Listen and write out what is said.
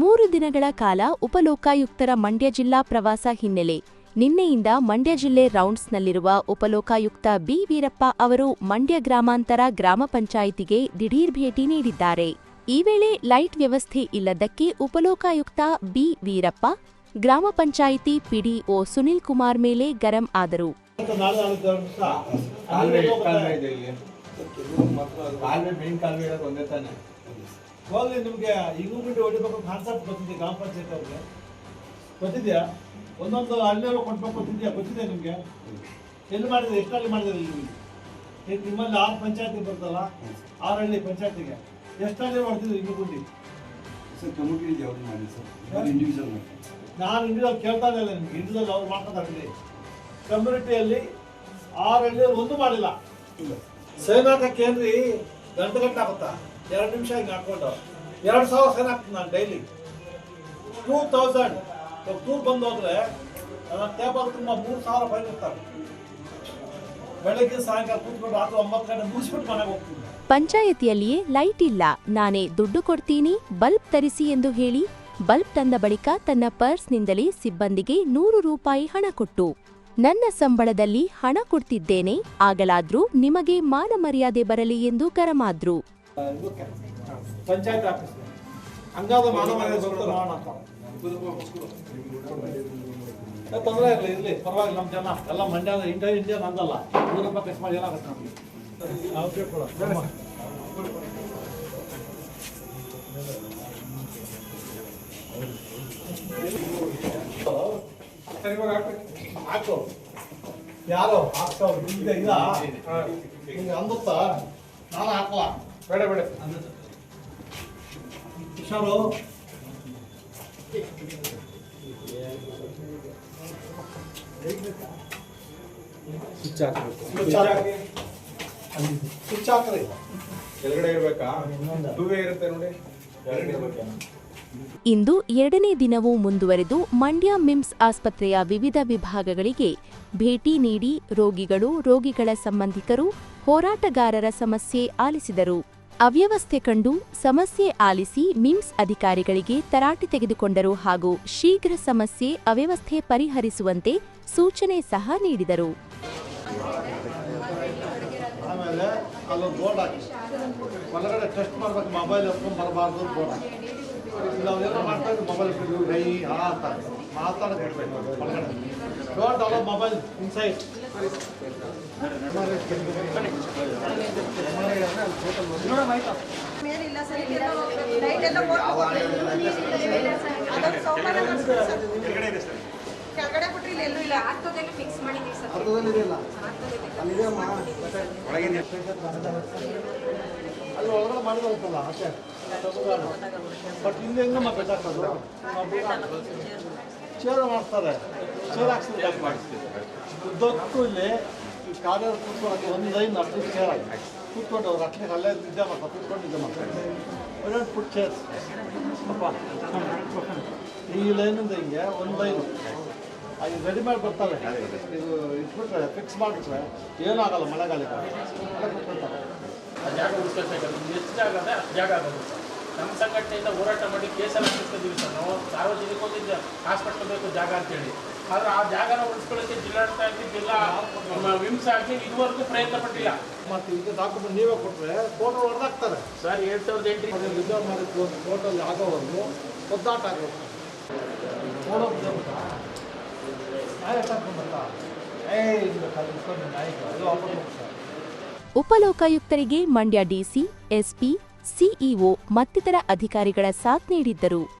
ಮೂರು ದಿನಗಳ ಕಾಲ ಉಪಲೋಕಾಯುಕ್ತರ ಮಂಡ್ಯ ಜಿಲ್ಲಾ ಪ್ರವಾಸ ಹಿನ್ನೆಲೆ. ನಿನ್ನೆಯಿಂದ ಮಂಡ್ಯ ಜಿಲ್ಲೆ ರೌಂಡ್ಸ್ನಲ್ಲಿರುವ ಉಪಲೋಕಾಯುಕ್ತ ಬಿ. ವೀರಪ್ಪ ಅವರು ಮಂಡ್ಯ ಗ್ರಾಮಾಂತರ ಗ್ರಾಮ ಪಂಚಾಯಿತಿಗೆ ದಿಢೀರ್ ಭೇಟಿ ನೀಡಿದ್ದಾರೆ. ಈ ವೇಳೆ ಲೈಟ್ ವ್ಯವಸ್ಥೆ ಇಲ್ಲದಕ್ಕೆ ಉಪಲೋಕಾಯುಕ್ತ ಬಿ. ವೀರಪ್ಪ, ಗ್ರಾಮ ಪಂಚಾಯಿತಿ ಪಿಡಿಒ ಸುನಿಲ್ ಕುಮಾರ್ ಮೇಲೆ ಗರಂ ಆದರು. ಹೋಗ್ಲಿ ನಿಮಗೆ ಈಗ ಬಿಟ್ಟು ಹೊಡಿಬೇಕು ಕಾನ್ಸೆಪ್ಟ್ ಗೊತ್ತಿದೆ ಗ್ರಾಮ ಪಂಚಾಯತ್ ಅವ್ರಿಗೆ. ಗೊತ್ತಿದೆಯಾ? ಒಂದೊಂದು ಹಳ್ಳಿಯಲ್ಲೂ ಕೊಟ್ಬೇಕು ಗೊತ್ತಿದೆಯಾ? ಗೊತ್ತಿದೆ ನಿಮಗೆ? ಎಲ್ಲಿ ಮಾಡಿದ್ರೆ? ಎಷ್ಟು ಹಳ್ಳಿ ಮಾಡಿದ್ರೆ ಇಲ್ಲಿ ಈಗ ನಿಮ್ಮಲ್ಲಿ ಆರು ಪಂಚಾಯತಿ ಬರ್ತಲ್ಲ ಆರು ಹಳ್ಳಿ ಪಂಚಾಯತಿಗೆ. ಎಷ್ಟು ಹಳ್ಳಿ ಮಾಡ್ತಿದ್ರು ಇನ್ನೂ ಗುಂಡಿ ಸರ್ ಕಮಿಟಿ ಯಾವ್ದು ಮಾಡಿ ಸರ್. ನಾನು ಇಂಡಿವಿಜುವಲ್ ನಾನು ಇಂಡಿವಿಜುವಲ್ ಕೇಳ್ತಾನೆ ಇಲ್ಲ ನಿಮ್ಗೆ. ಇಂಡಿವಿಜುವಲ್ ಅವ್ರು ಮಾಡ್ತಾರೆ ಕಮ್ಯುನಿಟಿಯಲ್ಲಿ ಆರು ಹಳ್ಳಿಯಲ್ಲಿ ಒಂದು ಮಾಡಿಲ್ಲ. ಇಲ್ಲ. ಏನ್ರಿ ಗಂಟೆ ಗಂಟೆ ಆಗುತ್ತಾ ಎರಡು ನಿಮಿಷ ಹಿಂಗೆ ಹಾಕೊಂಡು ಎರಡು ಸಾವಿರ ಸೆನ್ ಹಾಕ್ತೀನಿ ನಾನು ಡೈಲಿ ಟೂ ತೌಸಂಡ್ ಟೂ ಬಂದು ಹೋದ್ರೆ ನನ್ನ ಟೇಬಲ್ ತುಂಬ ಮೂರು ಸಾವಿರ ಫೈನ್ ಇರ್ತಾರೆ. ಬೆಳಗ್ಗೆ ಸಾಯಂಕಾಲ ಕೂತ್ಕೊಂಡು ರಾತ್ರಿ ಒಂಬತ್ತು ಗಂಟೆ ಮುಗಿಸ್ಬಿಟ್ಟು ಮನೆಗೆ ಹೋಗ್ತೀನಿ. ಪಂಚಾಯತಿಯಲ್ಲಿಯೇ ಲೈಟ್ ಇಲ್ಲ. ನಾನೇ ದುಡ್ಡು ಕೊಡ್ತೀನಿ, ಬಲ್ಬ್ ತರಿಸಿ ಎಂದು ಹೇಳಿ, ಬಲ್ಬ್ ತಂದ ಬಳಿಕ ತನ್ನ ಪರ್ಸ್ನಿಂದಲೇ ಸಿಬ್ಬಂದಿಗೆ ನೂರು ರೂಪಾಯಿ ಹಣ ಕೊಟ್ಟು, ನನ್ನ ಸಂಬಳದಲ್ಲಿ ಹಣ ಕೊಡ್ತಿದ್ದೇನೆ, ಆಗಲಾದ್ರೂ ನಿಮಗೆ ಮಾನ ಮರ್ಯಾದೆ ಬರಲಿ ಎಂದು ಗರಮಾದ್ರು ಇದಕ್ಕೆ. ಪಂಚಾಯತ್ ಆಫೀಸ್ ಹಂಗಾದ ಮಾನವ ತೊಂದರೆ ಇರಲಿ ಇರಲಿ ಪರವಾಗಿಲ್ಲ ನಮ್ಮ ಜನ. ಎಲ್ಲ ಮಂಡ್ಯ ಇಂಡಿಯಾ ಇಂಡಿಯಾ ನಂದಲ್ಲ. ನೂರು ರೂಪಾಯಿ ಖರ್ಚು ಮಾಡಿ ಏನಾಗುತ್ತೆ ನಮಗೆ? ಯಾರೋ ಹಾಕು. ಯಾರು? ಹಾಕ್ಸವ್ರು ಈಗ ಇಲ್ಲ. ಹಿಂಗೆ ಅಂದುತ್ತಾ? ನಾನು ಹಾಕಲ್ಲ ಬೇಡ ಬೇಡ. ಹುಷಾರು. ಸ್ವಿಚ್ ಹಾಕಬೇಕು. ಸ್ವಿಚ್ ಹಾಕ್ರಿ ಕೆಳಗಡೆ ಇರ್ಬೇಕಾ? ಟೂ ಇರುತ್ತೆ ನೋಡಿ. ಕೆಳಗಡೆ ಇರ್ಬೇಕಾ? ಇಂದು ಎರಡನೇ ದಿನವೂ ಮುಂದುವರೆದು ಮಂಡ್ಯ ಮಿಮ್ಸ್ ಆಸ್ಪತ್ರೆಯ ವಿವಿಧ ವಿಭಾಗಗಳಿಗೆ ಭೇಟಿ ನೀಡಿ ರೋಗಿಗಳು ರೋಗಿಗಳ ಸಂಬಂಧಿಕರು ಹೋರಾಟಗಾರರ ಸಮಸ್ಯೆ ಆಲಿಸಿದರು. ಅವ್ಯವಸ್ಥೆ ಕಂಡು ಸಮಸ್ಯೆ ಆಲಿಸಿ ಮಿಮ್ಸ್ ಅಧಿಕಾರಿಗಳಿಗೆ ತರಾಟೆ ತೆಗೆದುಕೊಂಡರು ಹಾಗೂ ಶೀಘ್ರ ಸಮಸ್ಯೆ ಅವ್ಯವಸ್ಥೆ ಪರಿಹರಿಸುವಂತೆ ಸೂಚನೆ ಸಹ ನೀಡಿದರು. ಮಾತಾಡೋದು ಒಳಗಡೆ ಡೋಂಟ್ ಮೊಬೈಲ್ ಇನ್ಸೈಡ್ ಮೇಲಿಲ್ಲ ಸರ್. ಲೈಟ್ ಎಲ್ಲ ಅದೊಂದು ಸೌಕರ್ಯ ಸರ್. ಎಲ್ಲೂ ಇಲ್ಲ ಫಿಕ್ಸ್ ಸರ್. ಅಲ್ಲಿ ಮಾಡಿದ್ರಲ್ಲ ಅಷ್ಟೇ ಬಟ್ ಇಲ್ಲಿ ಹೆಂಗಮ್ಮ ಬೆಟ್ಟಾಕೋದು ಚೇರ್ ಮಾಡ್ತಾರೆ ಚೇರ್ ಹಾಕ್ಸಿದ್ರೆ ಉದ್ದಕ್ಕೂ ಇಲ್ಲಿ ಈ ಕಾರ್ಯ ಕೂತ್ಕೊಳ್ಳೋಕೆ ಒಂದು ಲೈನ್ ಅಷ್ಟು ಚೇರ್ ಆಗಿ ಕೂತ್ಕೊಂಡು ಅವ್ರು ಅಟ್ಲಿ ಅಲ್ಲೇ ನಿದ್ದೆ ಮಾಡ್ತಾರೆ ಕೂತ್ಕೊಂಡು ನಿದ್ದೆ ಮಾಡ್ತಾರೆ ಒಳ್ಳೆ ಒಂದು ಚೇರ್ಸ್ ಅಪ್ಪ ಈ ಲೈನಿಂದ ಹಿಂಗೆ ಒಂದು ಲೈನು ಅದು ಮಾಡಿ ಬರ್ತಾರೆ ಇದು ಇಟ್ಬಿಟ್ರೆ ಫಿಕ್ಸ್ ಮಾಡಿಬಿಟ್ರೆ ಏನಾಗಲ್ಲ ಮಳೆಗಾಲಕ್ಕೆ ಜಾಗ ಜಾಗ ನಮ್ಮ ಸಂಘಟನೆಯಿಂದ ಹೋರಾಟ ಮಾಡಿ ಕೇಸಲ್ಲಿ ಹಾಕಿಸ್ತಿದ್ದೀವಿ ಸರ್. ನಾವು ಸಾರ್ವಜನಿಕ ಹಾಸ್ಪಿಟ್ಲ್ ಬೇಕು ಜಾಗ ಅಂತೇಳಿ. ಆದ್ರೆ ಆ ಜಾಗನ ಉಳಿಸ್ಕೊಳ್ಳೋಕ್ಕೆ ಜಿಲ್ಲಾಡಳಿತ ಆಗಲಿ ಜಿಲ್ಲಾ ನಮ್ಮ ವಿಮ್ಸ್ ಆಗಲಿ ಇದುವರೆಗೂ ಪ್ರಯತ್ನ ಪಟ್ಟಿಲ್ಲ. ಮತ್ತು ಇದು ಡಾಕ್ಯುಮೆಂಟ್ ನೀವೇ ಕೊಟ್ಟರೆ ಫೋಟೋ ಹೊಡೆದಾಕ್ತಾರೆ ಸರ್ ಎರಡು ಸಾವಿರದ ಎಂಟು ಯುದ್ಧ ಮಾಡಿದ್ದು ಒಂದು ಫೋಟೋಲ್ಲಿ ಆಗೋವರೆಗೂ ಒದ್ದಾಟ ಆಗಬೇಕು ಫೋಟೋ ನಾಯಿ ಹಾಕೊಂಡ್ಬರ್ತಾ ಏ ನಾಯಿಗೆ ಅದು ಹಾಕೊಂಡು ಉಪಲೋಕಾಯುಕ್ತರಿಗೆ ಮಂಡ್ಯ ಡಿಸಿ ಎಸ್ಪಿ ಸಿಇಒ ಮತ್ತಿತರ ಅಧಿಕಾರಿಗಳ ಸಾಥ್ ನೀಡಿದ್ದರು.